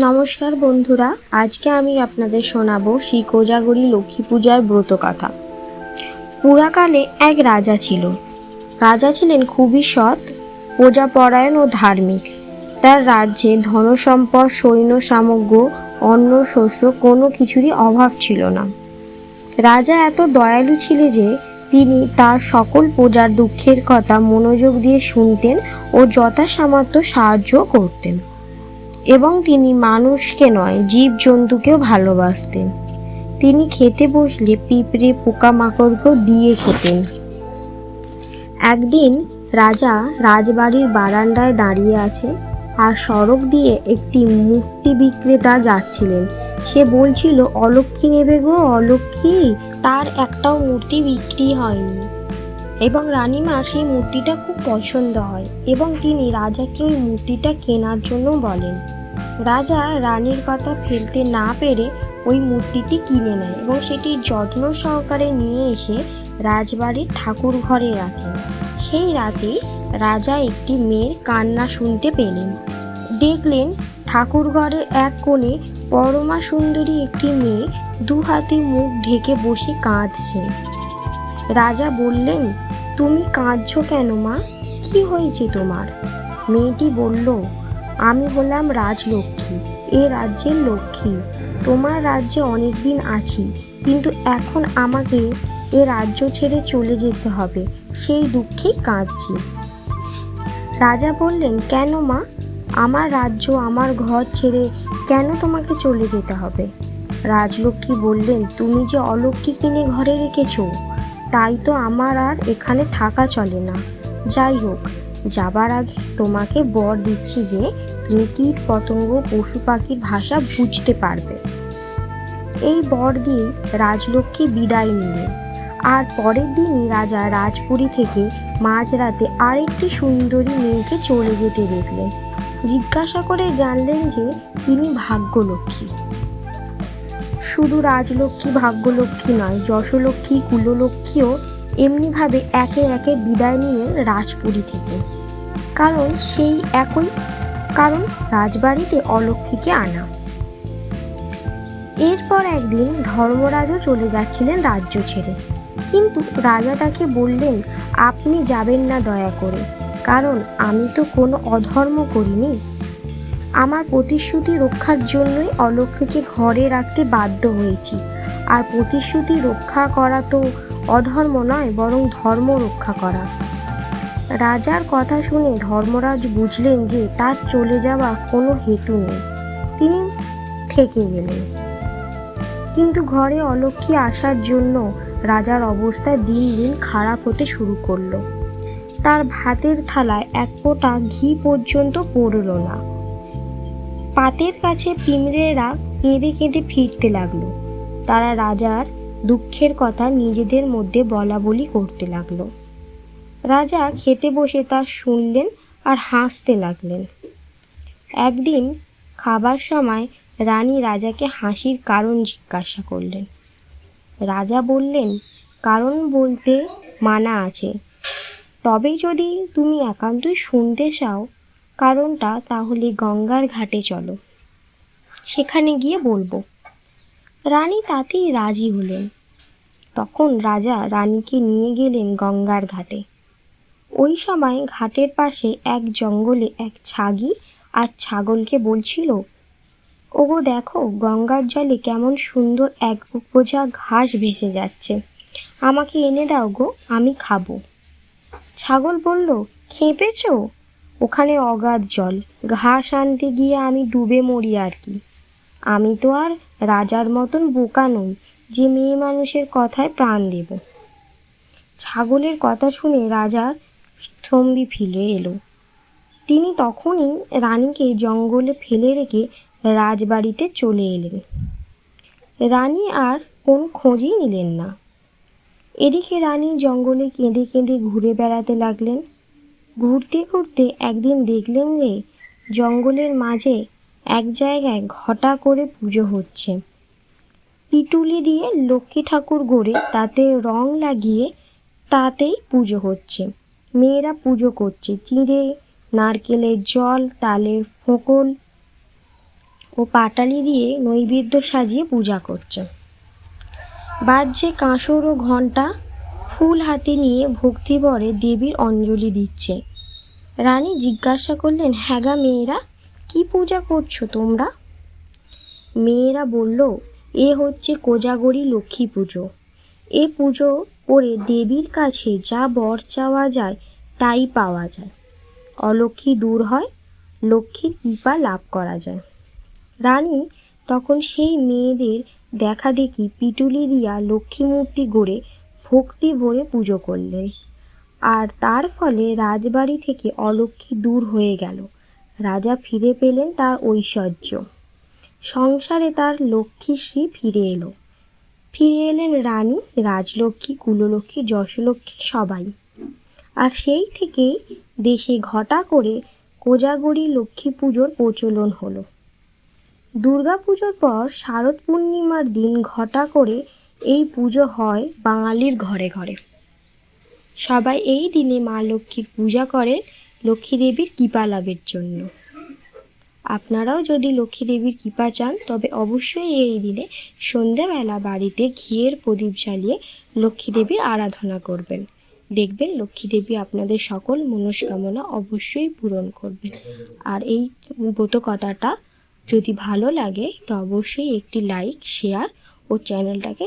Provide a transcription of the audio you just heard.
নমস্কার বন্ধুরা, আজকে আমি আপনাদের শোনাবো শ্রী কোজাগরী লক্ষ্মী পূজার ব্রত কথা। পুরাকালে এক রাজা ছিল। রাজা ছিলেন খুবই সৎ, প্রজাপরায়ণ ও ধার্মিক। তার রাজ্যে ধনসম্পদ, সৈন্য, সামগ্র, অন্ন, শস্য কোনো কিছুরই অভাব ছিল না। রাজা এত দয়ালু ছিল যে তিনি তার সকল প্রজার দুঃখের কথা মনোযোগ দিয়ে শুনতেন ও যথাসামর্থ্য সাহায্য করতেন। এবং তিনি মানুষকে নয় জীব জন্তুকেও ভালোবাসতেন। তিনি খেতে বসলে পিঁপড়ে পোকামাকড়কেও দিয়ে খেতেন। একদিন রাজা রাজবাড়ির বারান্দায় দাঁড়িয়ে আছে আর সড়ক দিয়ে একটি মূর্তি বিক্রেতা যাচ্ছিলেন। সে বলছিল অলক্ষী নেবে গো অলক্ষী তার একটাও মূর্তি বিক্রি হয়নি। এবং রানীমা সেই মূর্তিটা খুব পছন্দ হয় এবং তিনি রাজাকে ওই মূর্তিটা কেনার জন্য বলেন। রাজা রানীর কথা ফেলতে না পেরে ওই মূর্তিটি কিনে নেয় এবং সেটি যত্ন সহকারে নিয়ে এসে রাজবাড়ির ঠাকুর ঘরে রাখেন সেই রাতে রাজা একটি মেয়ের কান্না শুনতে পেলেন। দেখলেন ঠাকুর ঘরের এক কোণে পরমা সুন্দরী একটি মেয়ে দু হাতে মুখ ঢেকে বসে কাঁদছে। রাজা বললেন তুমি কাঁদছো কেন, মা? কি হয়েছে তোমার? মেয়েটি বলল, আমি হলাম রাজলক্ষ্মী, এ রাজ্যের লক্ষ্মী। তোমার রাজ্যে অনেক দিন আছি, কিন্তু এখন আমাকে এ রাজ্য ছেড়ে চলে যেতে হবে। সেই দুঃখেই কাঁদছি। রাজা বললেন, কেন, মা? আমার রাজ্য, আমার ঘর ছেড়ে কেন তোমাকে চলে যেতে হবে? রাজলক্ষ্মী বললেন, তুমি যে অলক্ষ্মী কিনে ঘরে রেখেছো তাই তো আমার আর এখানে থাকা চলে না। যাই হোক, যাবার আগে তোমাকে বর দিচ্ছি যে, তুমি কীট পতঙ্গ পশু পাখির ভাষা বুঝতে পারবে। এই বর দিয়ে রাজলক্ষ্মী বিদায় নিলেন। আর পরের দিনই রাজা রাজপুরী থেকে মাঝরাতে আরেকটি সুন্দরী মেয়েকে চলে যেতে দেখলেন। জিজ্ঞাসা করে জানলেন যে, তিনি ভাগ্যলক্ষ্মী। শুধু রাজলক্ষ্মী, ভাগ্যলক্ষ্মী নয়, যশলক্ষ্মী, কুললক্ষ্মীও এমনিভাবে একে একে বিদায় নিয়ে রাজপুরী থেকে। কারণ সেই একই, কারণ রাজবাড়িতে অলক্ষ্মীকে আনা। এরপর একদিন ধর্মরাজও চলে যাচ্ছিলেন রাজ্য ছেড়ে। কিন্তু রাজা তাকে বললেন, আপনি যাবেন না দয়া করে। কারণ আমি তো কোনো অধর্ম করিনি। আমার প্রতিশ্রুতি রক্ষার জন্যই অলক্ষ্যকে ঘরে রাখতে বাধ্য হয়েছি। আর প্রতিশ্রুতি রক্ষা করা তো অধর্ম নয়, বরং ধর্ম রক্ষা করা। রাজার কথা শুনে ধর্মরাজ বুঝলেন যে তার চলে যাওয়া কোনো হেতু নেই। তিনি থেকে গেলেন। কিন্তু ঘরে অলক্ষী আসার জন্য রাজার অবস্থা দিন দিন খারাপ হতে শুরু করল। তার ভাতের থালায় এক ফোঁটা ঘি পর্যন্ত পড়ল না। পাতের কাছে পিমড়েরা কেঁদে কেঁদে ফিরতে লাগল। তারা রাজার দুঃখের কথা নিজেদের মধ্যে বলা বলি করতে লাগল। রাজা খেতে বসে তা শুনলেন আর হাসতে লাগলেন। একদিন খাবার সময় রানী রাজাকে হাসির কারণ জিজ্ঞাসা করলেন। রাজা বললেন, কারণ বলতে মানা আছে। তবে যদি তুমি একান্তই শুনতে চাও কারণটা তাহলে গঙ্গার ঘাটে চলো। সেখানে গিয়ে বলব। রানী তাতেই রাজি হলেন। তখন রাজা রানীকে নিয়ে গেলেন গঙ্গার ঘাটে। ওই সময় ঘাটের পাশে এক জঙ্গলে এক ছাগি আর ছাগলকে বলছিল, ওগো দেখো, গঙ্গার জলে কেমন সুন্দর এক বোঝা ঘাস ভেসে যাচ্ছে। আমাকে এনে দাও গো, আমি খাব। ছাগল বলল, খেপেছ? ওখানে অগাধ জল। ঘাস আনতে গিয়ে আমি ডুবে মরি আর কি। আমি তো আর রাজার মতন বোকা নই, যে মেয়ে মানুষের কথায় প্রাণ দেব। ছাগলের কথা শুনে রাজার স্তম্ভি ফিরে এলো। তিনি তখনই রানীকে জঙ্গলে ফেলে রেখে রাজবাড়িতে চলে এলেন। রানী আর কোন খোঁজই নিলেন না। এদিকে রানী জঙ্গলে কেঁদে কেঁদে ঘুরে বেড়াতে লাগলেন। ঘুরতে ঘুরতে একদিন দেখলেন যে জঙ্গলের মাঝে এক জায়গায় ঘটা করে পুজো হচ্ছে। পিটুলি দিয়ে লক্ষ্মী ঠাকুর গড়ে তাতে রং লাগিয়ে তাতেই পুজো হচ্ছে। মেয়েরা পুজো করছে, চিঁড়ে, নারকেলের জল, তালের ফোঁকল ও পাটালি দিয়ে নৈবেদ্য সাজিয়ে পূজা করছে। বাজছে কাঁসর ও ঘণ্টা ফুল হাতে নিয়ে ভক্তিভরে দেবীর অঞ্জলি দিচ্ছে। রানী জিজ্ঞাসা করলেন হ্যাগা মেয়েরা, কি পূজা করছ তোমরা? মেয়েরা বলল, এ হচ্ছে কোজাগরি লক্ষ্মী পুজো। এ পুজো করে দেবীর কাছে যা বর চাওয়া যায়, তাই পাওয়া যায়। অলক্ষ্মী দূর হয়, লক্ষ্মীর কৃপা লাভ করা যায়। রানী তখন সেই মেয়েদের দেখা দেখি পিটুলি দিয়া লক্ষ্মী মূর্তি গড়ে ভক্তি ভরে পুজো করলেন। আর তার ফলে রাজবাড়ি থেকে অলক্ষ্মী দূর হয়ে গেল। রাজা ফিরে পেলেন তার ঐশ্বর্য। সংসারে তার লক্ষ্মীশ্রী ফিরে এলো। ফিরে এলেন রানী, রাজলক্ষ্মী, কুললক্ষ্মী, যশলক্ষ্মী সবাই। আর সেই থেকেই দেশে ঘটা করে কোজাগরি লক্ষ্মী পুজোর প্রচলন হলো। দুর্গা পুজোর পর শারদ পূর্ণিমার দিন ঘটা করে এই পুজো হয় বাঙালির ঘরে ঘরে। সবাই এই দিনে মা লক্ষ্মীর পূজা করেন লক্ষ্মী দেবীর কৃপা লাভের জন্য। আপনারাও যদি লক্ষ্মী দেবীর কৃপা চান, তবে অবশ্যই এই দিনে সন্ধ্যাবেলা বাড়িতে ঘিয়ের প্রদীপ জ্বালিয়ে লক্ষ্মী দেবীর আরাধনা করবেন। দেখবেন লক্ষ্মী দেবী আপনাদের সকল মনস্কামনা অবশ্যই পূরণ করবেন। আর এই ব্রত কথাটা যদি ভালো লাগে, তো অবশ্যই একটি লাইক, শেয়ার ও চ্যানেলটাকে